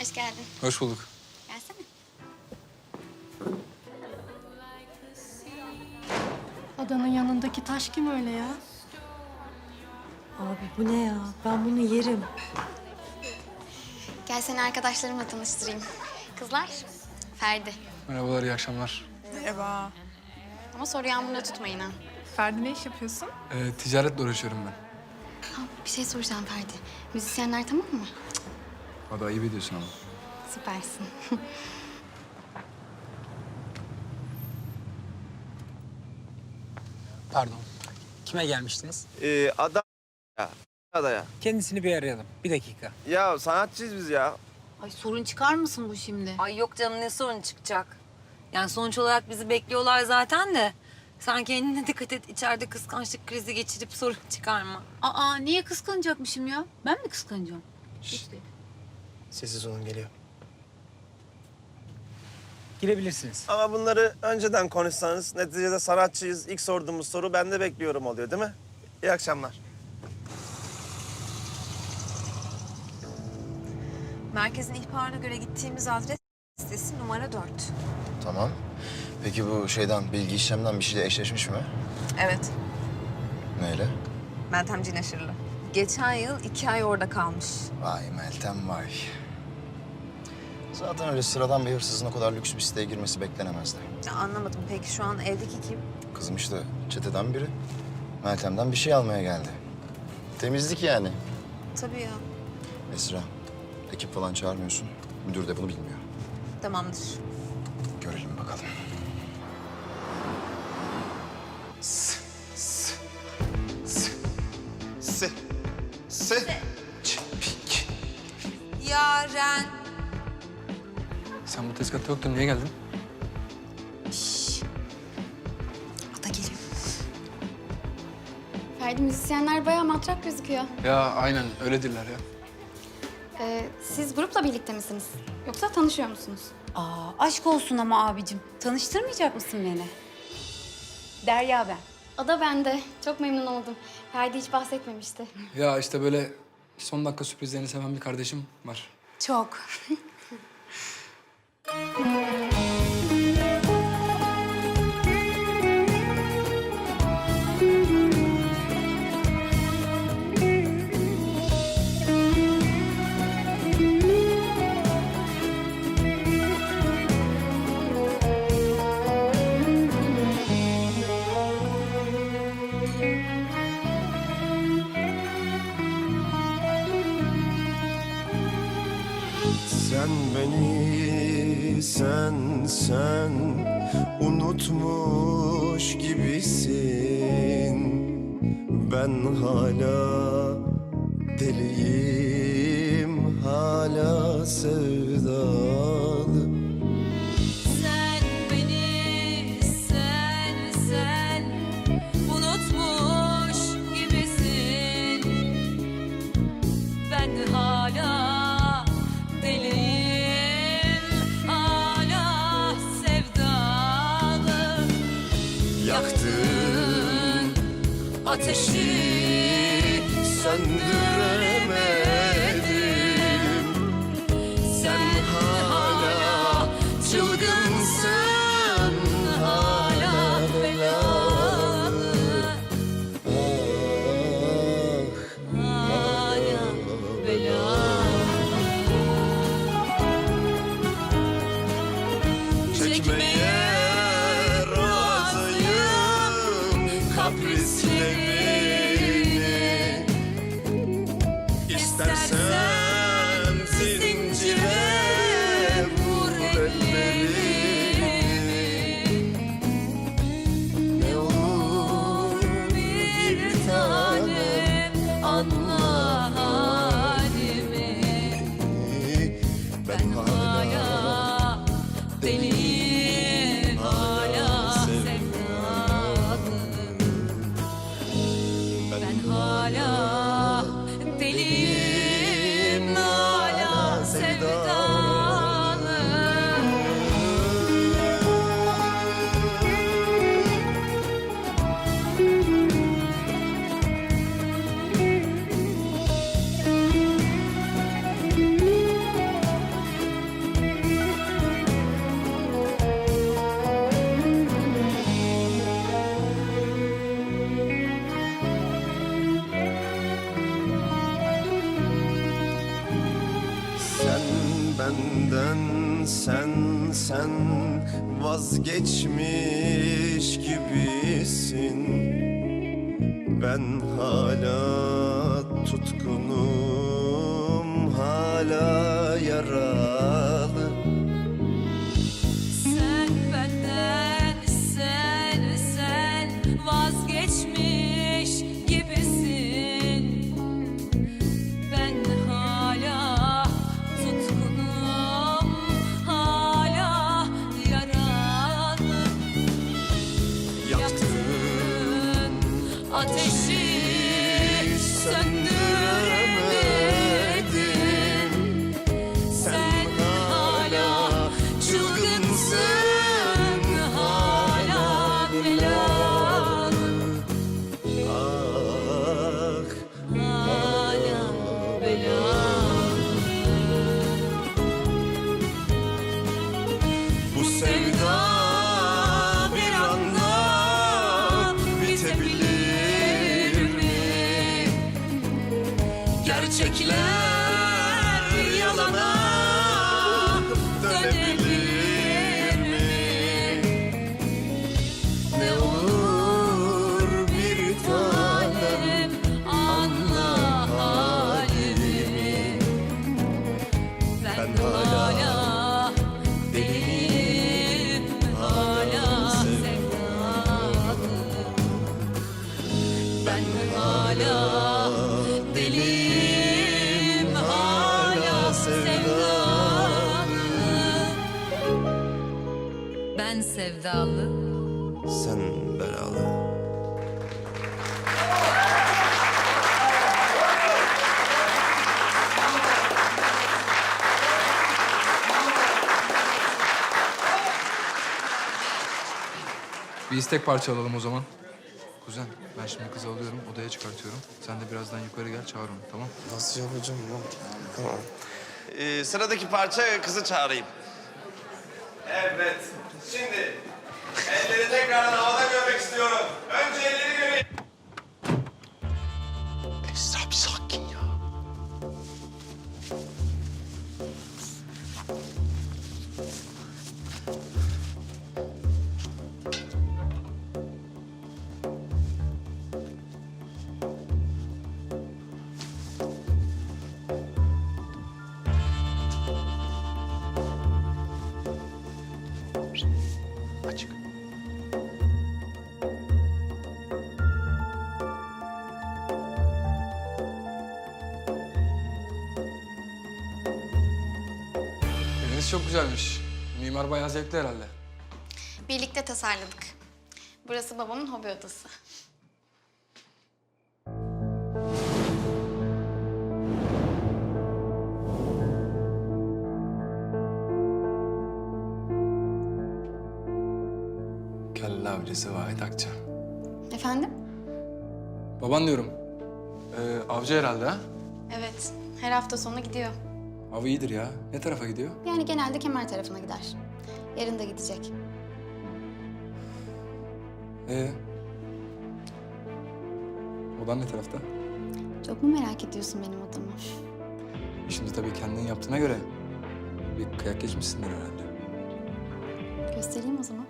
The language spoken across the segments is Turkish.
Hoş geldin. Hoş bulduk. Gelsene. Adanın yanındaki taş kim öyle ya? Abi bu ne ya? Ben bunu yerim. Gel seni arkadaşlarımla tanıştırayım. Kızlar, Ferdi. Merhabalar, iyi akşamlar. Merhaba. Ama soru yağmuruna tutmayın ha. Ferdi ne iş yapıyorsun? Ee, ticaretle uğraşıyorum ben. ha. Bir şey soracağım Ferdi. Müzisyenler tamam mı? O da ayıp ediyorsun ama. Süpersin. Pardon. Kime gelmiştiniz? Ee, ada ya. Adaya. Kendisini bir arayalım. Bir dakika. Ya sanatçıyız biz ya. Ay sorun çıkar mısın bu şimdi? Ay yok canım ne sorun çıkacak? Yani sonuç olarak bizi bekliyorlar zaten de. Sen kendine dikkat et. içeride kıskançlık krizi geçirip sorun çıkarma. Aa niye kıskanacakmışım ya? Ben mi kıskanacağım? İşte. Sessiz olun geliyor. Girebilirsiniz. Ama bunları önceden konuşsanız neticede sanatçıyız. İlk sorduğumuz soru ben de bekliyorum oluyor değil mi? İyi akşamlar. Merkezin ihbarına göre gittiğimiz adres sitesi numara 4. Tamam. Peki bu şeyden, bilgi işlemden bir şeyle eşleşmiş mi? Evet. Neyle? Meltem Cinaşırlı. Geçen yıl iki ay orada kalmış. Vay Meltem vay. Zaten öyle sıradan bir hırsızın o kadar lüks bir siteye girmesi beklenemezdi. Ya anlamadım. Peki şu an evdeki kim? Kızım işte çeteden biri. Meltem'den bir şey almaya geldi. Temizlik yani. Tabii ya. Esra, ekip falan çağırmıyorsun. Müdür de bunu bilmiyor. Tamamdır. Görelim bakalım. Bu tezgahta yoktun, niye geldin? Ata geliyor. Ferdi müzisyenler bayağı matrak gözüküyor. Ya aynen, öyledirler ya. Ee, siz grupla birlikte misiniz? Yoksa tanışıyor musunuz? Aa aşk olsun ama abicim. Tanıştırmayacak mısın beni? Derya ben. O da bende. Çok memnun oldum. Ferdi hiç bahsetmemişti. Ya işte böyle son dakika sürprizlerini seven bir kardeşim var. Çok. Sen beni sen sen unutmuş gibisin. Ben hala deliyim hala sevdalı ateşi söndüremedim sen sen vazgeçmiş gibisin. Ben hala tutkunum hala yaralı ateşi söndüremedin İstek parça alalım o zaman. Kuzen ben şimdi kızı alıyorum odaya çıkartıyorum. Sen de birazdan yukarı gel çağır onu tamam Nasıl yapacağım lan? Tamam. Ee, sıradaki parça kızı çağırayım. Evet. Şimdi elleri tekrardan havada görmek istiyorum. Önce elleri Eviniz çok güzelmiş. Mimar bayağı zevkli herhalde. Birlikte tasarladık. Burası babamın hobi odası. Kelle avcısı Vahit Akça. Efendim? Baban diyorum. Ee, avcı herhalde ha? Evet. Her hafta sonu gidiyor. Av iyidir ya. Ne tarafa gidiyor? Yani genelde kemer tarafına gider. Yarın da gidecek. Ee? Odan ne tarafta? Çok mu merak ediyorsun benim odamı? Şimdi tabii kendin yaptığına göre bir kıyak geçmişsindir herhalde. Göstereyim o zaman.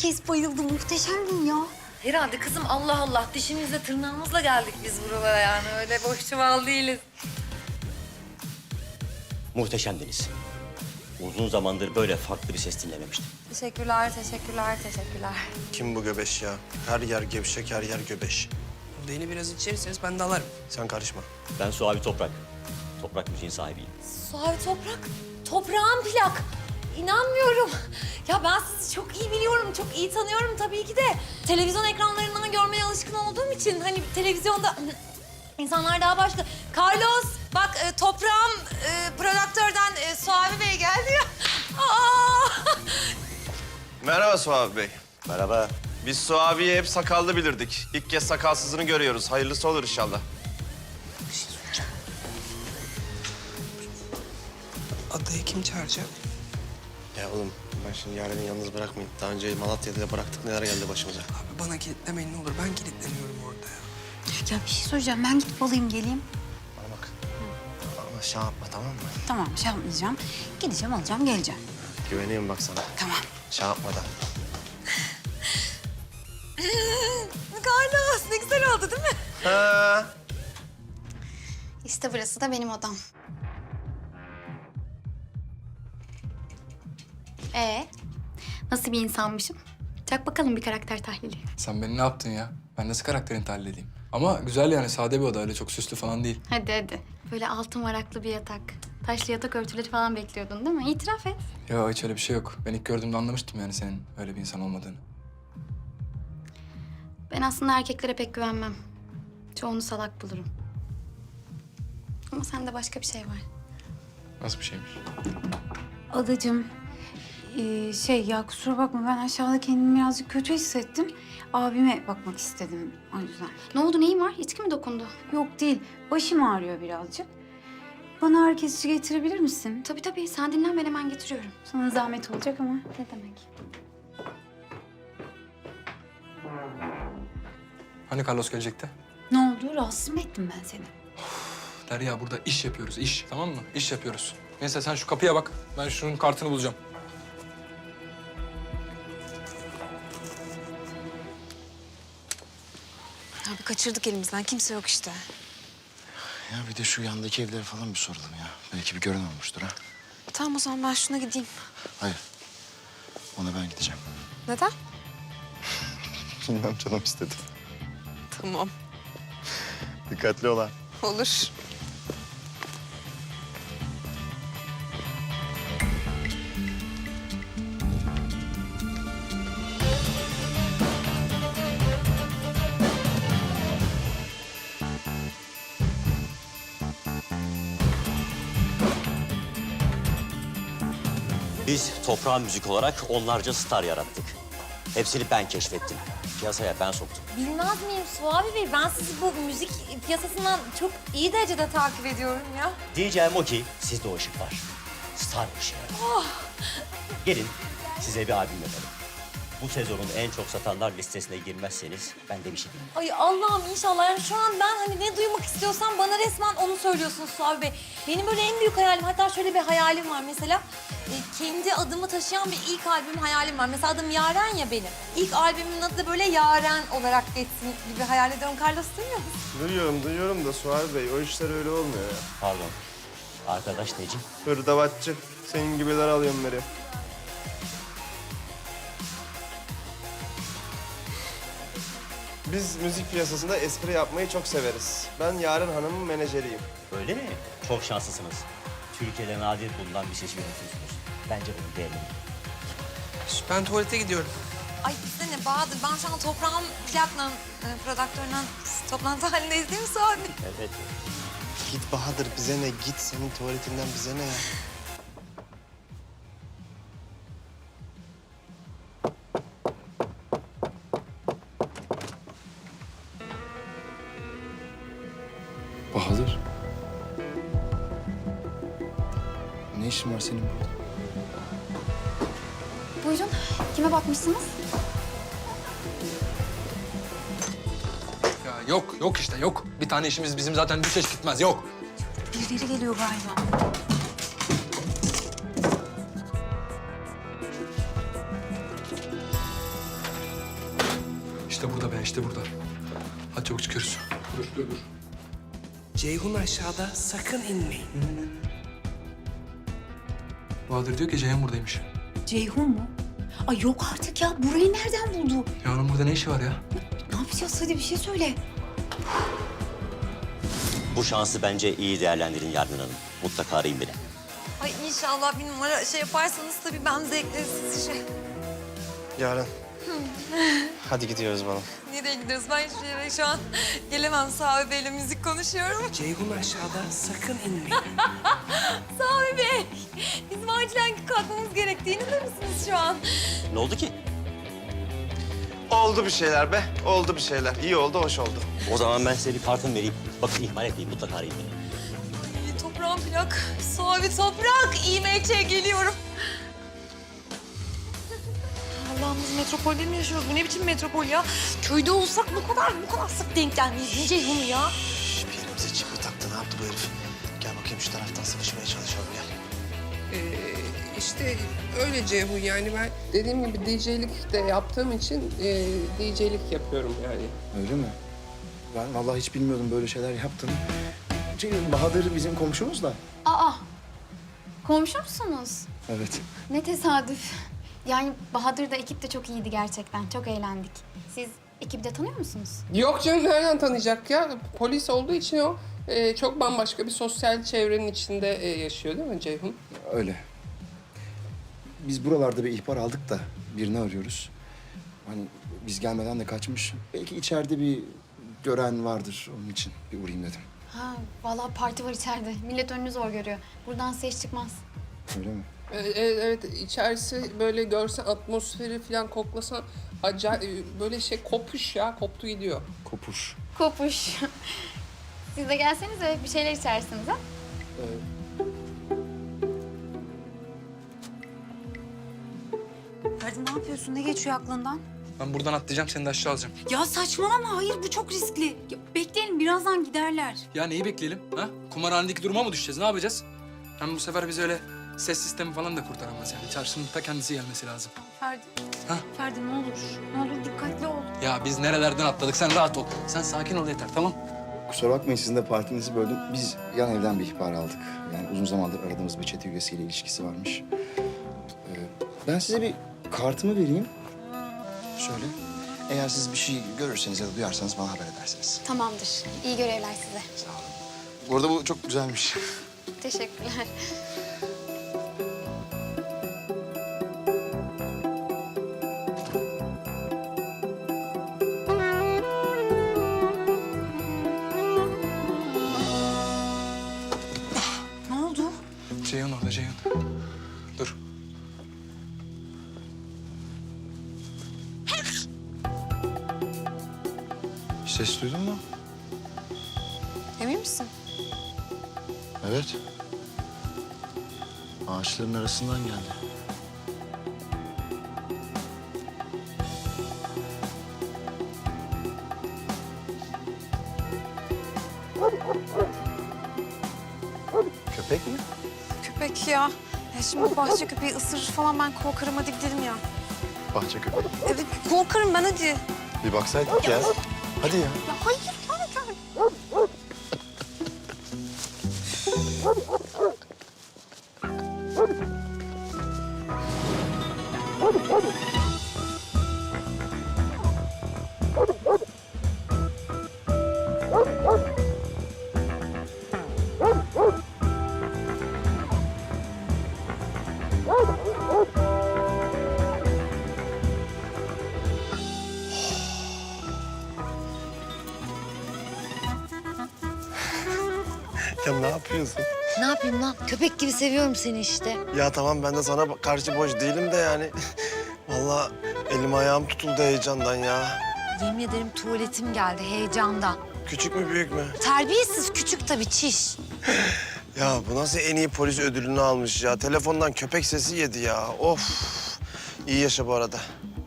Herkes bayıldı. Muhteşemdin ya. Herhalde kızım Allah Allah dişimizle tırnağımızla geldik biz buralara yani öyle boş çuval değiliz. Muhteşemdiniz. Uzun zamandır böyle farklı bir ses dinlememiştim. Teşekkürler, teşekkürler, teşekkürler. Kim bu göbeş ya? Her yer gevşek, her yer göbeş. Beni biraz içerirseniz ben de alırım. Sen karışma. Ben Suavi Toprak. Toprak müziğin sahibiyim. Suavi toprak, toprağın plak. İnanmıyorum. Ya ben sizi çok iyi biliyorum, çok iyi tanıyorum tabii ki de. Televizyon ekranlarından görmeye alışkın olduğum için hani televizyonda insanlar daha başka. Carlos, bak e, toprağım e, prodüktörden e, Suavi Bey geldi ya. Aa! Merhaba Suavi Bey. Merhaba. Biz Suavi'yi hep sakallı bilirdik. İlk kez sakalsızını görüyoruz. Hayırlısı olur inşallah. Adayı kim çağıracak? Ya oğlum ben şimdi Yaren'i yalnız bırakmayayım. Daha önce Malatya'da da bıraktık neler geldi başımıza. Abi bana kilitlemeyin ne olur. Ben kilitleniyorum orada ya. Ya bir şey söyleyeceğim. Ben gidip alayım geleyim. Bana bak. Ama şey yapma tamam mı? Tamam şey yapmayacağım. Gideceğim alacağım geleceğim. Güveniyorum bak sana. Tamam. Şey yapmadan. Carlos ne güzel oldu değil mi? Ha. İşte burası da benim odam. Ee, nasıl bir insanmışım? Çak bakalım bir karakter tahlili. Sen beni ne yaptın ya? Ben nasıl karakterini tahlil edeyim? Ama güzel yani sade bir oda öyle çok süslü falan değil. Hadi hadi. Böyle altın varaklı bir yatak. Taşlı yatak örtüleri falan bekliyordun değil mi? İtiraf et. Ya hiç öyle bir şey yok. Ben ilk gördüğümde anlamıştım yani senin öyle bir insan olmadığını. Ben aslında erkeklere pek güvenmem. Çoğunu salak bulurum. Ama sende başka bir şey var. Nasıl bir şeymiş? Adacığım, ee, şey ya kusura bakma ben aşağıda kendimi birazcık kötü hissettim. Abime bakmak istedim o yüzden. Ne oldu neyin var? İçki mi dokundu? Yok değil, başım ağrıyor birazcık. Bana ağrı kesici getirebilir misin? Tabii tabii sen dinlen ben hemen getiriyorum. Sana zahmet olacak ama. Ne demek? Hani Carlos gelecekti? Ne oldu? Rahatsız mı ettim ben seni? Derya burada iş yapıyoruz, iş. Tamam mı? İş yapıyoruz. Neyse sen şu kapıya bak. Ben şunun kartını bulacağım. Kaçırdık elimizden. Kimse yok işte. Ya bir de şu yandaki evlere falan bir soralım ya. Belki bir gören olmuştur ha. Tamam o zaman ben şuna gideyim. Hayır. Ona ben gideceğim. Neden? Bilmem canım istedi. Tamam. Dikkatli ol ha. Olur. Biz toprağın müzik olarak onlarca star yarattık. Hepsini ben keşfettim. Piyasaya ben soktum. Bilmez miyim Suavi Bey? Ben sizi bu müzik piyasasından çok iyi derecede takip ediyorum ya. Diyeceğim o ki sizde o ışık var. Star ışığı. Gelin size bir albüm yapalım. Bu sezonun en çok satanlar listesine girmezseniz ben de bir şey bilmem. Ay Allah'ım inşallah. Yani şu an ben hani ne duymak istiyorsam bana resmen onu söylüyorsunuz Suavi Bey. Benim böyle en büyük hayalim, hatta şöyle bir hayalim var mesela. e, kendi adımı taşıyan bir ilk albüm hayalim var. Mesela adım Yaren ya benim. İlk albümümün adı da böyle Yaren olarak geçsin gibi hayal ediyorum. Carlos duymuyor musun? Duyuyorum duyuyorum da Suhal Bey o işler öyle olmuyor ya. Pardon. Arkadaş Necim. Hırdavatçı. Senin gibiler alıyorum beri. Biz müzik piyasasında espri yapmayı çok severiz. Ben Yaren Hanım'ın menajeriyim. Öyle mi? Çok şanslısınız. Türkiye'de nadir bulunan bir seçim yönetiyorsunuz. Bence bunu değerlendirin. Ben tuvalete gidiyorum. Ay bize ne Bahadır? Ben şu an toprağın plakla e, prodüktöründen toplantı halindeyiz değil mi Suavi? Evet. Git Bahadır bize ne? Git senin tuvaletinden bize ne ya? Yok, yok işte yok. Bir tane işimiz bizim zaten düşeş gitmez, yok. Birileri geliyor galiba. İşte burada be, işte burada. Hadi çabuk çıkıyoruz. Dur, dur, dur. Ceyhun aşağıda sakın inmeyin. Bahadır diyor ki Ceyhan buradaymış. Ceyhun mu? Ay yok artık ya. Burayı nereden buldu? Ya onun burada ne işi var ya? Ne yapacağız? Hadi bir şey söyle. Bu şansı bence iyi değerlendirin Yargın Hanım. Mutlaka arayın beni. Ay inşallah bir numara şey yaparsanız tabii ben de ekleriz sizi şey. Yaren. Hadi gidiyoruz bana. Nereye gidiyoruz? Ben hiçbir yere şu an gelemem. Suavi Bey'le müzik konuşuyorum. Ceyhun aşağıda sakın inmeyin. Suavi Bey, bizim acilen kalkmamız gerektiğini de misiniz şu an? Ne oldu ki? Oldu bir şeyler be. Oldu bir şeyler. İyi oldu, hoş oldu. O zaman ben size bir kartımı vereyim. Bakın ihmal etmeyin mutlaka arayın beni. Ay, toprağın plak. Suavi toprak. İMÇ geliyorum. Allah'ımız metropolde mi yaşıyoruz? Bu ne biçim metropol ya? Köyde olsak bu kadar bu kadar sık denk gelmeyiz. Ne Ceyhun ya? Birimize çıkı taktı ne yaptı bu herif? Gel bakayım şu taraftan sıvışmaya çalışalım gel. Ee, işte öyle Ceyhun yani ben dediğim gibi DJ'lik de yaptığım için e, DJ'lik yapıyorum yani. Öyle mi? Ben vallahi hiç bilmiyordum böyle şeyler yaptığını. Şey, Bahadır bizim komşumuz da. Aa, komşu musunuz? Evet. Ne tesadüf. Yani Bahadır da ekip de çok iyiydi gerçekten. Çok eğlendik. Siz ekibi de tanıyor musunuz? Yok canım nereden tanıyacak ya? Polis olduğu için o e, çok bambaşka bir sosyal çevrenin içinde e, yaşıyor değil mi Ceyhun? Öyle. Biz buralarda bir ihbar aldık da birini arıyoruz. Hani biz gelmeden de kaçmış. Belki içeride bir gören vardır onun için bir uğrayayım dedim. Ha, vallahi parti var içeride. Millet önünü zor görüyor. Buradan ses çıkmaz. Öyle mi? E, e, evet içerisi böyle görsen atmosferi falan koklasan acayip böyle şey kopuş ya koptu gidiyor. Kopuş. Kopuş. Siz de gelsenize bir şeyler içersiniz ha? Ferdi ne yapıyorsun? Ne geçiyor aklından? Ben buradan atlayacağım seni de aşağı alacağım. Ya saçmalama. Hayır bu çok riskli. Ya, bekleyelim birazdan giderler. Ya neyi bekleyelim? Ha? Kumarhanedeki duruma mı düşeceğiz? Ne yapacağız? Hem bu sefer bizi öyle ses sistemi falan da kurtaramaz yani. Çarşının ta kendisi gelmesi lazım. Ferdi. Ha? Ferdi ne olur. Ne olur dikkatli ol. Ya biz nerelerden atladık? Sen rahat ol. Sen sakin ol yeter tamam? Kusura bakmayın sizin de partinizi böldüm. Biz yan evden bir ihbar aldık. Yani uzun zamandır aradığımız bir çete üyesiyle ilişkisi varmış. Ee, ben size bir kartımı vereyim. Şöyle. Eğer siz bir şey görürseniz ya da duyarsanız bana haber edersiniz. Tamamdır. İyi görevler size. Sağ olun. Bu arada bu çok güzelmiş. Teşekkürler. Ses duydun mu? Emin misin? Evet. Ağaçların arasından geldi. Köpek mi? Köpek ya. ya şimdi bu bahçe köpeği ısırır falan ben korkarım hadi gidelim ya. Bahçe köpeği. Evet korkarım ben hadi. Bir baksaydık ya. Hadi ya. Ya hayır gibi seviyorum seni işte. Ya tamam ben de sana karşı boş değilim de yani. Vallahi elim ayağım tutuldu heyecandan ya. Yemin ederim tuvaletim geldi heyecandan. Küçük mü büyük mü? Terbiyesiz küçük tabii çiş. Ya bu nasıl en iyi polis ödülünü almış ya? Telefondan köpek sesi yedi ya. Of. İyi yaşa bu arada.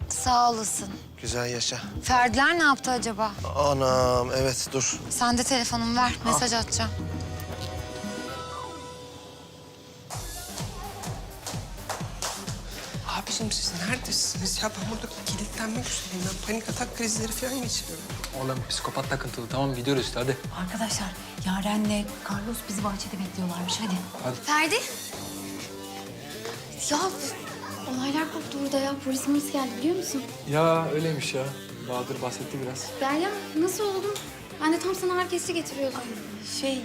Sağ olasın. Güzel yaşa. Ferdiler ne yaptı acaba? Anam evet dur. Sen de telefonumu ver. Mesaj atacağım. Abiciğim siz neredesiniz ya? Ben burada kilitlenmek üzereyim. Ben panik atak krizleri falan geçiriyorum. Oğlum psikopat takıntılı. Tamam gidiyoruz işte hadi. Arkadaşlar Yaren'le Carlos bizi bahçede bekliyorlarmış. Hadi. Ferdi. Ya olaylar koptu burada ya. Polis polis geldi biliyor musun? Ya öyleymiş ya. Bahadır bahsetti biraz. Derya nasıl oldun? Ben de tam sana herkesi getiriyordum. Şey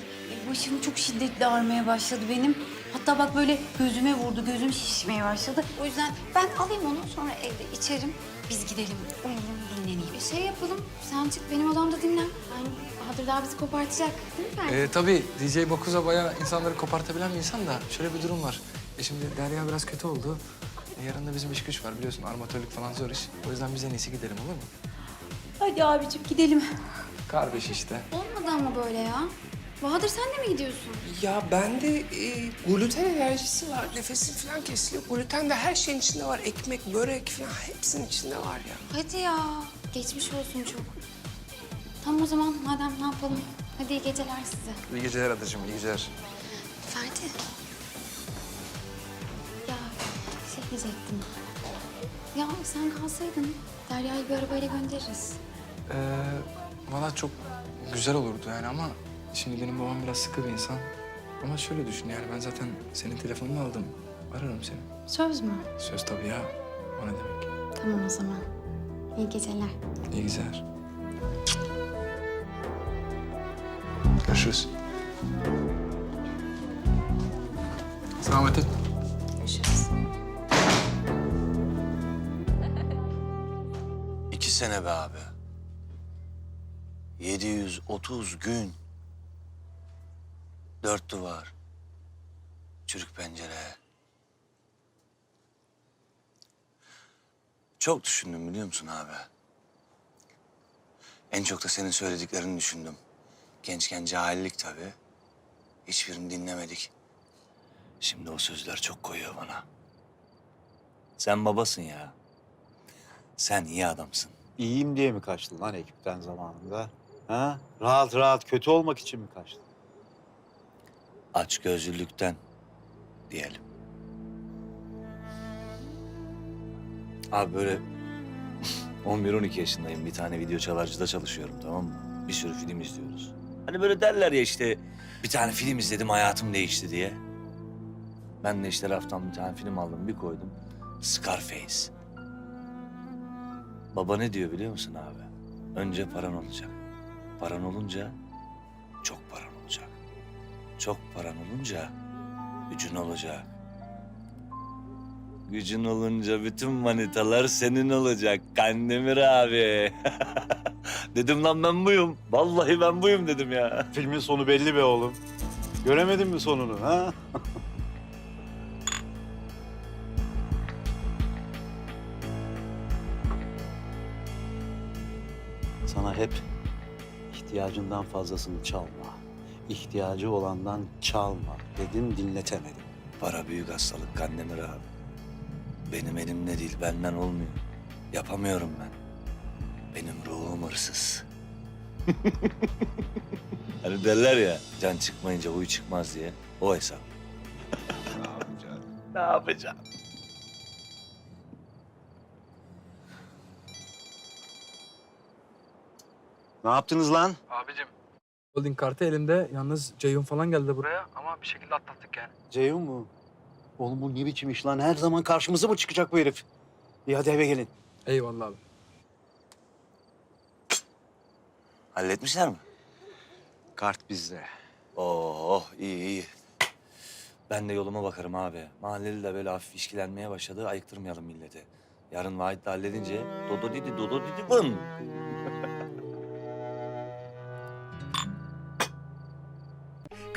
başım çok şiddetli ağrımaya başladı benim. Hatta bak böyle gözüme vurdu. Gözüm şişmeye başladı. O yüzden ben alayım onu sonra evde içerim. Biz gidelim uyuyalım dinleneyim. Bir şey yapalım. Sen çık benim odamda dinlen. Yani Bahadır daha bizi kopartacak. Değil mi Ferdi? Ee, tabii DJ Bokuza bayağı insanları kopartabilen bir insan da şöyle bir durum var. E şimdi Derya biraz kötü oldu. E, yarın da bizim iş güç var biliyorsun. Armatörlük falan zor iş. O yüzden biz en iyisi gidelim olur mu? Hadi abicim gidelim. Kardeş işte. Olmadı ama böyle ya. Bahadır sen de mi gidiyorsun? Ya bende e, gluten alerjisi var. Nefesim falan kesiliyor. Gluten de her şeyin içinde var. Ekmek, börek falan hepsinin içinde var ya. Hadi ya. Geçmiş olsun çok. Tamam o zaman madem ne yapalım? Hadi iyi geceler size. İyi geceler adacığım, iyi geceler. Ferdi. Ya şey diyecektim. Ya sen kalsaydın Derya'yı bir arabayla göndeririz. Ee, valla çok güzel olurdu yani ama şimdi benim babam biraz sıkı bir insan. Ama şöyle düşün yani ben zaten senin telefonunu aldım. Ararım seni. Söz mü? Söz tabii ya. O ne demek? Tamam o zaman. İyi geceler. İyi geceler. Görüşürüz. Selametin. Görüşürüz. İki sene be abi. 730 gün. Dört duvar. Çürük pencere. Çok düşündüm biliyor musun abi? En çok da senin söylediklerini düşündüm. Gençken cahillik tabii. Hiçbirini dinlemedik. Şimdi o sözler çok koyuyor bana. Sen babasın ya. Sen iyi adamsın. İyiyim diye mi kaçtın lan ekipten zamanında? Ha? Rahat rahat kötü olmak için mi kaçtın? Aç gözlülükten diyelim. Abi böyle 11-12 yaşındayım. Bir tane video çalarcıda çalışıyorum tamam mı? Bir sürü film izliyoruz. Hani böyle derler ya işte bir tane film izledim hayatım değişti diye. Ben de işte raftan bir tane film aldım bir koydum. Scarface. Baba ne diyor biliyor musun abi? Önce paran olacak. Paran olunca. Çok paran olunca gücün olacak. Gücün olunca bütün manitalar senin olacak Kandemir abi. dedim lan ben buyum. Vallahi ben buyum dedim ya. Filmin sonu belli be oğlum. Göremedin mi sonunu ha? Sana hep ihtiyacından fazlasını çalma. İhtiyacı olandan çalma dedim dinletemedim. Para büyük hastalık Kandemir abi. Benim elimde değil benden olmuyor. Yapamıyorum ben. Benim ruhum hırsız. hani derler ya can çıkmayınca huy çıkmaz diye. O hesap. ne yapacağım? Ne yapacağım? Ne yaptınız lan? Abicim. Holding kartı elimde. Yalnız Ceyhun falan geldi buraya ama bir şekilde atlattık yani. Ceyhun mu? Oğlum bu ne biçim iş lan? Her zaman karşımıza mı çıkacak bu herif? İyi hadi eve gelin. Eyvallah abi. Halletmişler mi? Kart bizde. Oh iyi iyi. Ben de yoluma bakarım abi. Mahalleli de böyle hafif işkilenmeye başladı. Ayıktırmayalım milleti. Yarın Vahit de halledince dodo didi dodo didi bın.